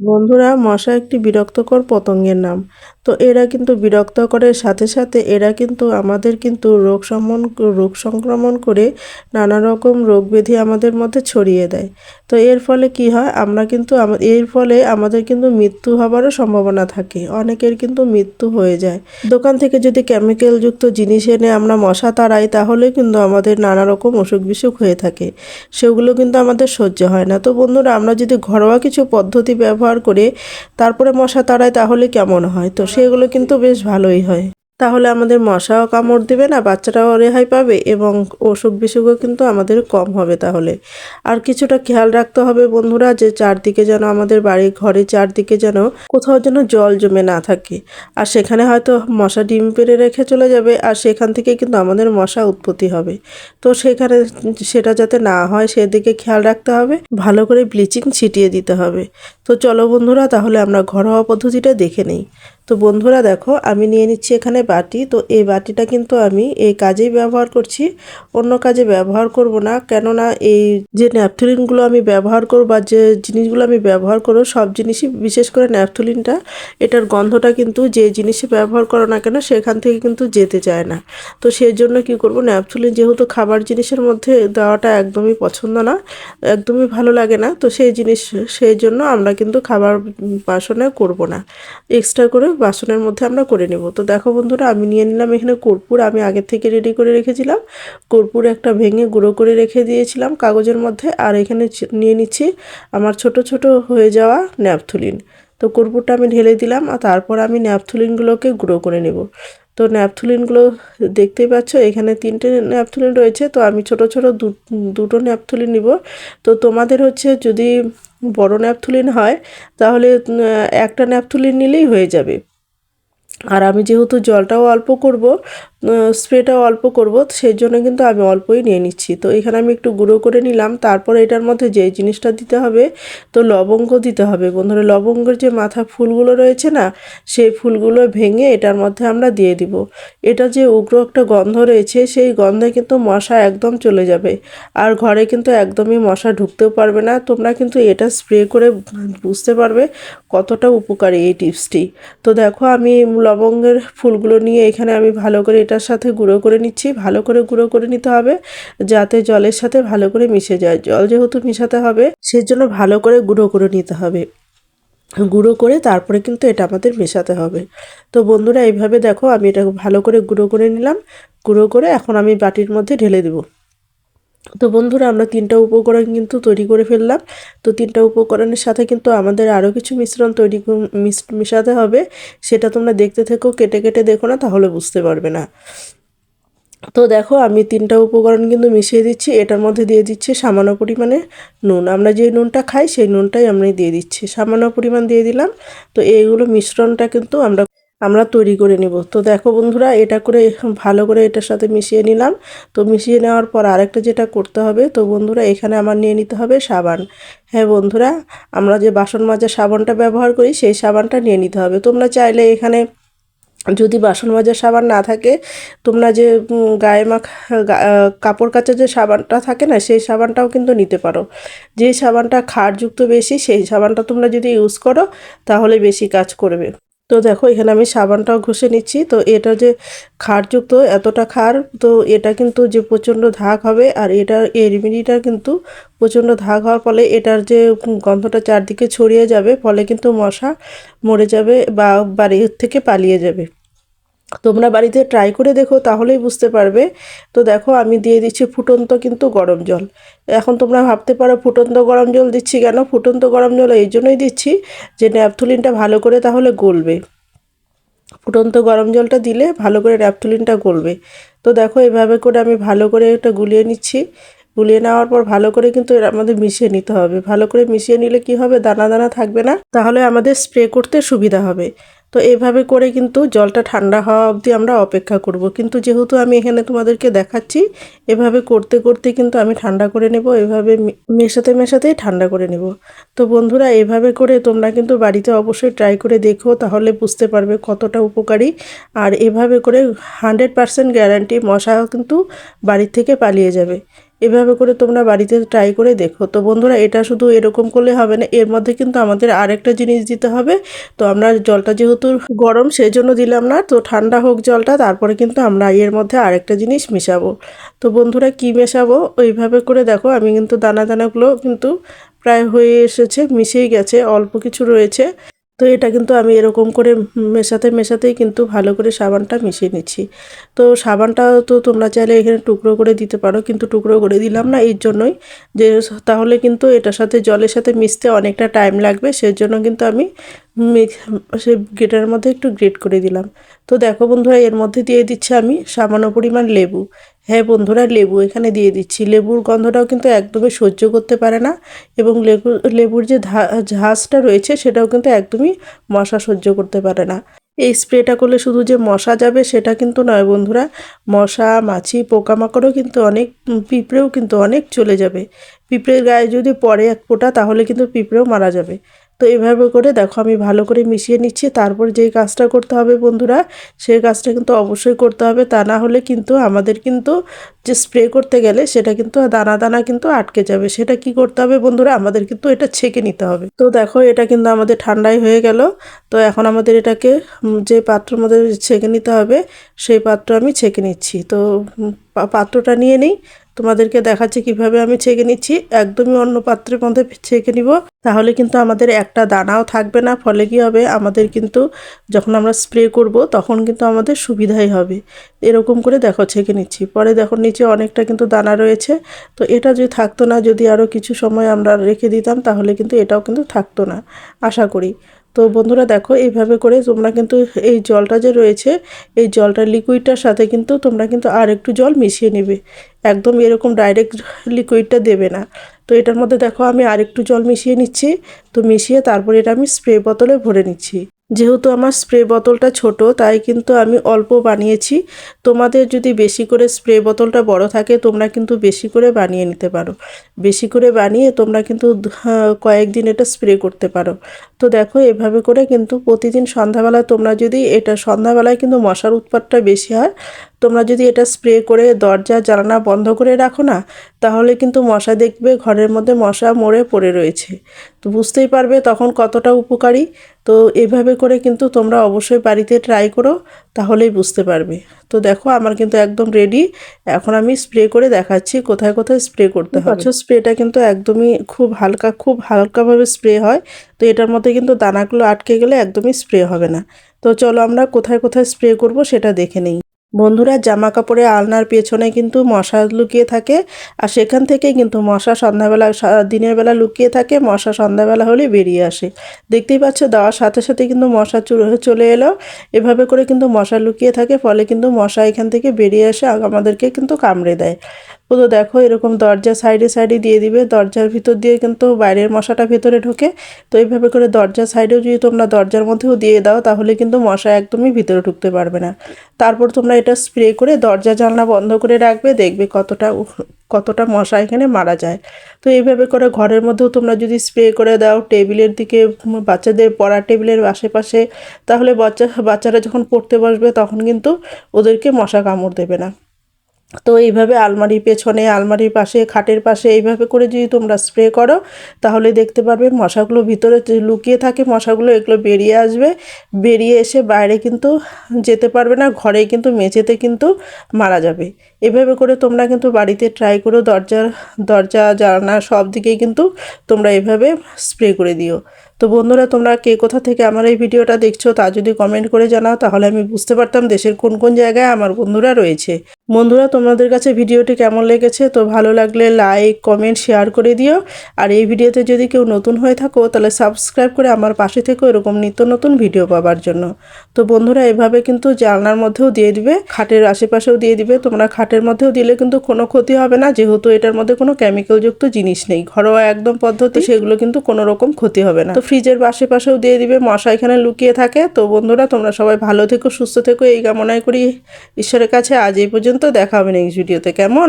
বন্ধুরা, মশা একটি বিরক্তকর পতঙ্গের নাম। তো এরা কিন্তু বিরক্তকরের সাথে সাথে এরা কিন্তু আমাদের কিন্তু রোগ সম্মন, রোগ সংক্রমণ করে নানা রকম রোগ ব্যাধি আমাদের মধ্যে ছড়িয়ে দেয়। তো এর ফলে কি হয়? আমরা কিন্তু এর ফলে আমাদের কিন্তু মৃত্যু হবারও সম্ভাবনা থাকে। অনেকের কিন্তু মৃত্যু হয়ে যায়। দোকান থেকে যদি কেমিক্যালযুক্ত জিনিস এনে আমরা মশা তাড়াই, তাহলে কিন্তু আমাদের নানা রকম অসুখ বিসুখ হয়ে থাকে। সেগুলো কিন্তু আমাদের সহ্য হয় না। তো বন্ধুরা, আমরা যদি ঘরোয়া কিছু পদ্ধতি ব্যবহার করে তারপরে মশা তাড়ায় তাহলে কেমন হয়? তো সেগুলো কিন্তু বেশ ভালোই হয়। তাহলে আমাদের মশাও কামড় দেবে না বাচ্চারাও রেহাই পাবে এবং অসুখ বিসুখও কিন্তু আমাদের কম হবে তাহলে। আর কিছুটা খেয়াল রাখতে হবে বন্ধুরা যে চারদিকে যেন আমাদের বাড়ি ঘরে চারদিকে যেন কোথাও যেন জল জমে না থাকে। আর সেখানে হয়তো মশা ডিম পেড়ে রেখে চলে যাবে আর সেখান থেকে কিন্তু আমাদের মশা উৎপত্তি হবে। তো সেখানে সেটা যাতে না হয় সেদিকে খেয়াল রাখতে হবে, ভালো করে ব্লিচিং ছিটিয়ে দিতে হবে। তো চলো বন্ধুরা তাহলে আমরা ঘরোয়া পদ্ধতিটা দেখে নেই। তো বন্ধুরা দেখো, আমি নিয়ে নিচ্ছি এখানে বাটি। তো এই বাটিটা কিন্তু আমি এই কাজেই ব্যবহার করছি। অন্য কাজে ব্যবহার করব না, কেননা এই যে ন্যাপথলিনগুলো আমি ব্যবহার করব বা যে জিনিসগুলো আমি ব্যবহার করব, সব জিনিসই বিশেষ করে ন্যাপথলিনটা, এটার গন্ধটা কিন্তু যে জিনিসে ব্যবহার করো না কেন, সেখান থেকে কিন্তু যেতে চায় না। তো সেই জন্য কি করব, ন্যাপথলিন যেহেতু খাবার জিনিসের মধ্যে দেওয়াটা একদমই পছন্দ না, একদমই ভালো লাগে না, তো সেই জিনিস, সেই জন্য আমরা কিন্তু খাবার বাসনে করব না। এক্সট্রা করে বাসনের মধ্যে আমরা করে নেব। তো দেখো বন্ধুরা, আমি নিয়ে নিলাম এখানে কর্পূর। আমি আগের থেকে রেডি করে রেখেছিলাম। কর্পূর একটা ভেঙে গুঁড়ো করে রেখে দিয়েছিলাম কাগজের মধ্যে। আর এখানে নিয়ে নিচ্ছি আমার ছোট ছোট হয়ে যাওয়া ন্যাপথলিন। তো কর্পূরটা আমি ঢেলে দিলাম আর তারপর আমি ন্যাপথুলিনগুলোকে গুঁড়ো করে নেব। তো ন্যাপথুলিনগুলো দেখতেই পাচ্ছ, এখানে তিনটে ন্যাপথুলিন রয়েছে, তো আমি ছোট ছোট দুটো ন্যাপথুলিন নিব। তো তোমাদের হচ্ছে যদি বড় ন্যাপথুলিন হয়, তাহলে একটা ন্যাপথুলিন নিলেই হয়ে যাবে। আর আমি যেহেতু জলটাও অল্প করব স্প্রেটাও অল্প করব সেই জন্য কিন্তু আমি অল্পই নিয়ে নিচ্ছি। তো এখানে আমি একটু গুঁড়ো করে নিলাম, তারপর এটার মধ্যে যে জিনিসটা দিতে হবে, তো লবঙ্গ দিতে হবে। বন্ধুরা, লবঙ্গের যে মাথা ফুলগুলো রয়েছে না, সেই ফুলগুলো ভেঙে এটার মধ্যে আমরা দিয়ে দিব। এটা যে উগ্র একটা গন্ধ রয়েছে, সেই গন্ধে কিন্তু মশা একদম চলে যাবে। আর ঘরে কিন্তু একদমই মশা ঢুকতেও পারবে না। তোমরা কিন্তু এটা স্প্রে করে বুঝতে পারবে কতটা উপকারী এই টিপসটি। তো দেখো, আমি লবঙ্গের ফুলগুলো নিয়ে এখানে আমি ভালো করে এটার সাথে গুঁড়ো করে নিচ্ছি, ভালো করে গুঁড়ো করে নিতে হবে যাতে জলের সাথে ভালো করে মিশে যায়। জল যেহেতু মিশাতে হবে, সেজন্য ভালো করে গুঁড়ো করে নিতে হবে। গুঁড়ো করে তারপরে কিন্তু এটা আমাদের মেশাতে হবে। তো বন্ধুরা, এইভাবে দেখো, আমি এটা ভালো করে গুঁড়ো করে নিলাম। গুঁড়ো করে এখন আমি বাটির মধ্যে ঢেলে দেবো। তো বন্ধুরা, আমরা তিনটা উপকরণ কিন্তু তৈরি করে ফেললাম। তো তিনটা উপকরণের সাথে কিন্তু আমাদের আরও কিছু মিশ্রণ তৈরি মেশাতে হবে। সেটা তোমরা দেখতে থেকো, কেটে কেটে দেখো না, তাহলে বুঝতে পারবে না। তো দেখো, আমি তিনটা উপকরণ কিন্তু মিশিয়ে দিচ্ছি। এটার মধ্যে দিয়ে দিচ্ছি সামান্য পরিমাণে নুন। আমরা যে নুনটা খাই, সেই নুনটাই আমরা দিয়ে দিচ্ছি। সামান্য পরিমাণ দিয়ে দিলাম। তো এইগুলো মিশ্রণটা কিন্তু আমরা আমরা তৈরি করে নেব। তো দেখো বন্ধুরা, এটা করে ভালো করে এটার সাথে মিশিয়ে নিলাম। তো মিশিয়ে নেওয়ার পর আরেকটা যেটা করতে হবে, তো বন্ধুরা এখানে আমার নিয়ে নিতে হবে সাবান। হ্যাঁ বন্ধুরা, আমরা যে বাসন মাজার সাবানটা ব্যবহার করি, সেই সাবানটা নিয়ে নিতে হবে। তোমরা চাইলে এখানে যদি বাসন মাজার সাবান না থাকে, তোমরা যে গায়ে মাখা কাপড় কাচার যে সাবানটা থাকে না, সেই সাবানটাও কিন্তু নিতে পারো। যে সাবানটা ক্ষারযুক্ত বেশি, সেই সাবানটা তোমরা যদি ইউজ করো, তাহলে বেশি কাজ করবে। তো দেখো, এখানে আমি সাবানটাও ঘষে নিচ্ছি। তো এটা যে ক্ষারযুক্ত এতটা খার তো এটা কিন্তু যে প্রচণ্ড ধাক হবে, আর এটার এই কিন্তু প্রচণ্ড ধাক হওয়ার ফলে এটার যে গন্ধটা চারদিকে ছড়িয়ে যাবে, ফলে কিন্তু মশা মরে যাবে বা বাড়ির থেকে পালিয়ে যাবে। তোমরা বাড়িতে ট্রাই করে দেখো, তাহলেই বুঝতে পারবে। তো দেখো, আমি দিয়ে দিচ্ছি ফুটন্ত কিন্তু গরম জল। এখন তোমরা ভাবতে পারো, ফুটন্ত গরম জল দিচ্ছি কেন? ফুটন্ত গরম জল এই জন্যই দিচ্ছি যে ন্যাপথুলিনটা ভালো করে তাহলে গলবে। ফুটন্ত গরম জলটা দিলে ভালো করে ন্যাপথুলিনটা গলবে। তো দেখো, এভাবে করে আমি ভালো করে এটা গুলিয়ে নিচ্ছি। গুলিয়ে নেওয়ার পর ভালো করে কিন্তু আমাদের মিশিয়ে নিতে হবে। ভালো করে মিশিয়ে নিলে কি হবে? দানা দানা থাকবে না। তাহলে আমাদের স্প্রে করতে সুবিধা হবে। তো এভাবে করে কিন্তু জলটা ঠান্ডা হওয়া অবধি আমরা অপেক্ষা করব। কিন্তু যেহেতু আমি এখানে তোমাদেরকে দেখাচ্ছি, এভাবে করতে করতে কিন্তু আমি ঠান্ডা করে নেব, এভাবে মেশাতে, মেশাতেই ঠান্ডা করে নেব। তো বন্ধুরা, এভাবে করে তোমরা কিন্তু বাড়িতে অবশ্যই ট্রাই করে দেখো, তাহলে বুঝতে পারবে কতটা উপকারী। আর এভাবে করে হান্ড্রেড পারসেন্ট গ্যারান্টি মশা কিন্তু বাড়ির থেকে পালিয়ে যাবে। এভাবে করে তোমরা বাড়িতে ট্রাই করে দেখো। তো বন্ধুরা, এটা শুধু এরকম করলে হবে না, এর মধ্যে কিন্তু আমাদের আরেকটা জিনিস দিতে হবে। তো আমরা জলটা যেহেতু গরম সেই জন্য দিলাম না। তো ঠান্ডা হোক জলটা, তারপরে কিন্তু আমরা এর মধ্যে আরেকটা জিনিস মেশাবো। তো বন্ধুরা, কি মেশাবো? ওইভাবে করে দেখো, আমি কিন্তু দানা দানাগুলো কিন্তু প্রায় হয়ে এসেছে, মিশেই গেছে, অল্প কিছু রয়েছে। তো এটা কিন্তু আমি এরকম করে মেশাতে, মেশাতেই কিন্তু ভালো করে সাবানটা মিশিয়ে নিচ্ছি। তো সাবানটা তো তোমরা চাইলে এখানে টুকরো করে দিতে পারো, কিন্তু টুকরো করে দিলাম না এর জন্যই যে তাহলে কিন্তু এটার সাথে জলের সাথে মিশতে অনেকটা টাইম লাগবে, সেজন্য কিন্তু আমি সেই গ্রেটারের মধ্যে একটু গ্রেট করে দিলাম। তো দেখো বন্ধুরা, এর মধ্যে দিয়ে দিচ্ছি আমি সামান্য পরিমাণ লেবু। হ্যাঁ বন্ধুরা, লেবু এখানে দিয়ে দিচ্ছি। লেবুর গন্ধটাও কিন্তু একদমই সহ্য করতে পারে না এবং লেবু, লেবুর যে ঝাঁসটা রয়েছে সেটাও কিন্তু একদমই মশা সহ্য করতে পারে না। এই স্প্রেটা করলে শুধু যে মশা যাবে সেটা কিন্তু নয় বন্ধুরা, মশা, মাছি, পোকামাকড়ও কিন্তু অনেক, পিঁপড়েও কিন্তু অনেক চলে যাবে। পিঁপড়ের গায়ে যদি পড়ে এক ফোঁটা তাহলে কিন্তু পিঁপড়েও মারা যাবে। তো এভাবে করে দেখো আমি ভালো করে মিশিয়ে নিচ্ছি। তারপর যেই কাজটা করতে হবে বন্ধুরা, সেই কাজটা কিন্তু অবশ্যই করতে হবে। তা না হলে কিন্তু আমাদের কিন্তু যে স্প্রে করতে গেলে সেটা কিন্তু দানা দানা কিন্তু আটকে যাবে। সেটা কি করতে হবে বন্ধুরা, আমাদের কিন্তু এটা ছেঁকে নিতে হবে। তো দেখো এটা কিন্তু আমাদের ঠান্ডাই হয়ে গেল। তো এখন আমাদের এটাকে যে পাত্রের মধ্যে ছেঁকে নিতে হবে, সেই পাত্র আমি ছেঁকে নিচ্ছি। তো পাত্রটা নিয়ে নিই। তোমাদেরকে দেখাচ্ছি কীভাবে আমি ছেঁকে নিচ্ছি। একদমই অন্য পাত্রের মধ্যে ছেঁকে নিব। তাহলে কিন্তু আমাদের একটা দানাও থাকবে না। ফলে কি হবে? আমাদের কিন্তু যখন আমরা স্প্রে করব, তখন কিন্তু আমাদের সুবিধাই হবে। এরকম করে দেখো, ছেঁকে নিচ্ছি। পরে দেখো, নিচে অনেকটা কিন্তু দানা রয়েছে। তো এটা যদি থাকতো না, যদি আরও কিছু সময় আমরা রেখে দিতাম, তাহলে কিন্তু এটাও কিন্তু থাকতো না। আশা করি। তো বন্ধুরা দেখো, এইভাবে করে তোমরা কিন্তু এই জলটা যে রয়েছে, এই জলটা লিকুইডটার সাথে কিন্তু তোমরা কিন্তু আর একটু জল মিশিয়ে নেবে। একদম এরকম ডাইরেক্ট লিকুইডটা দেবে না। তো এটার মধ্যে দেখো, আমি আর একটু জল মিশিয়ে নিচ্ছি। তো মিশিয়ে তারপরে এটা আমি স্প্রে বোতলে ভরে নিচ্ছি। যেহেতু আমার স্প্রে বোতলটা ছোট, তাই কিন্তু আমি অল্প বানিয়েছি। তোমাদের যদি বেশি করে স্প্রে বোতলটা বড় থাকে, তোমরা কিন্তু বেশি করে বানিয়ে নিতে পারো। বেশি করে বানিয়ে তোমরা কিন্তু কয়েকদিন এটা স্প্রে করতে পারো। তো দেখো, এভাবে করে কিন্তু প্রতিদিন সন্ধ্যাবেলা তোমরা যদি এটা, সন্ধ্যাবেলায় কিন্তু মশার উৎপাতটা বেশি হয়, তোমরা যদি এটা স্প্রে করে দরজা, জানালা বন্ধ করে রাখো না, তাহলে কিন্তু মশা দেখবে ঘরের মধ্যে মশা মরে পড়ে রয়েছে। তো বুঝতেই পারবে তখন কতটা উপকারী। তো এভাবে করে কিন্তু তোমরা অবশ্যই বাড়িতে ট্রাই করো তাহলেই বুঝতে পারবে। তো দেখো আমার কিন্তু একদম রেডি এখন আমি স্প্রে করে দেখাচ্ছি কোথায় কোথায় স্প্রে করতে হবে। স্প্রেটা কিন্তু একদমই খুব হালকা খুব হালকাভাবে স্প্রে হয়। তো এটার মধ্যে কিন্তু দানাগুলো আটকে গেলে একদমই স্প্রে হবে না। তো চলো আমরা কোথায় কোথায় স্প্রে করব সেটা দেখে নেই। বন্ধুরা জামা কাপড়ে আলনার পেছনে কিন্তু মশা লুকিয়ে থাকে আর সেখান থেকে কিন্তু মশা সন্ধ্যাবেলা দিনের বেলা লুকিয়ে থাকে, মশা সন্ধ্যাবেলা হলে বেরিয়ে আসে। দেখতেই পাচ্ছ দেওয়ার সাথে সাথে কিন্তু মশা চলে এলো। এভাবে করে কিন্তু মশা লুকিয়ে থাকে, ফলে কিন্তু মশা এখান থেকে বেরিয়ে আসে আমাদেরকে কিন্তু কামড়ে দেয়। তো দেখো এরকম দরজা সাইডে সাইডে দিয়ে দিবে। দরজার ভিতর দিয়ে কিন্তু বাইরের মশাটা ভেতরে ঢোকে। তো এইভাবে করে দরজার সাইডেও যদি তোমরা দরজার মধ্যেও দিয়ে দাও, তাহলে কিন্তু মশা একদমই ভিতরে ঢুকতে পারবে না। তারপর তোমরা এটা স্প্রে করে দরজা জানলা বন্ধ করে রাখবে, দেখবে কতটা কতটা মশা এখানে মারা যায়। তো এইভাবে করে ঘরের মধ্যেও তোমরা যদি স্প্রে করে দাও, টেবিলের দিকে বাচ্চাদের পড়ার টেবিলের আশেপাশে, তাহলে বাচ্চা, বাচ্চারা যখন পড়তে বসবে, তখন কিন্তু ওদেরকে মশা কামড় দেবে না। তো এইভাবে আলমারির পেছনে, আলমারির পাশে, খাটের পাশে এইভাবে করে যদি তোমরা স্প্রে করো, তাহলে দেখতে পারবে মশাগুলো ভিতরে লুকিয়ে থাকে মশাগুলো, এগুলো বেরিয়ে আসবে। বেরিয়ে এসে বাইরে কিন্তু যেতে পারবে না ঘরে কিন্তু মেঝেতে কিন্তু মারা যাবে। এভাবে করে তোমরা কিন্তু বাড়িতে ট্রাই করো দরজার দরজা জানা সব দিকেই কিন্তু তোমরা এভাবে স্প্রে করে দিও। তো বন্ধুরা, তোমরা কে কোথা থেকে আমার এই ভিডিওটা দেখছ তা যদি কমেন্ট করে জানাও, তাহলে আমি বুঝতে পারতাম দেশের কোন কোন জায়গায় আমার বন্ধুরা রয়েছে। বন্ধুরা, তোমাদের কাছে ভিডিওটি কেমন লেগেছে? তো ভালো লাগলে লাইক কমেন্ট শেয়ার করে দিও। আর এই ভিডিওতে যদি কেউ নতুন হয়ে থাকো, তাহলে সাবস্ক্রাইব করে আমার পাশে থেকেও এরকম নিত্য নতুন ভিডিও পাবার জন্য। তো বন্ধুরা, এভাবে কিন্তু জানলার মধ্যেও দিয়ে দিবে, খাটের আশেপাশেও দিয়ে দিবে। তোমরা খাটের মধ্যেও দিলে কিন্তু কোনো ক্ষতি হবে না, যেহেতু এটার মধ্যে কোনো কেমিক্যালযুক্ত জিনিস নেই। ঘরোয়া একদম পদ্ধতি, সেগুলো কিন্তু কোনো রকম ক্ষতি হবে না। তো ফ্রিজের আশেপাশেও দিয়ে দিবে, মশা এখানে লুকিয়ে থাকে। তো বন্ধুরা, তোমরা সবাই ভালো থেকো, সুস্থ থেকো, এই কামনায় করি। ঈশ্বরের কাছে আজ এই পর্যন্ত দেখা হবে নেক্সট ভিডিওতে কেমন?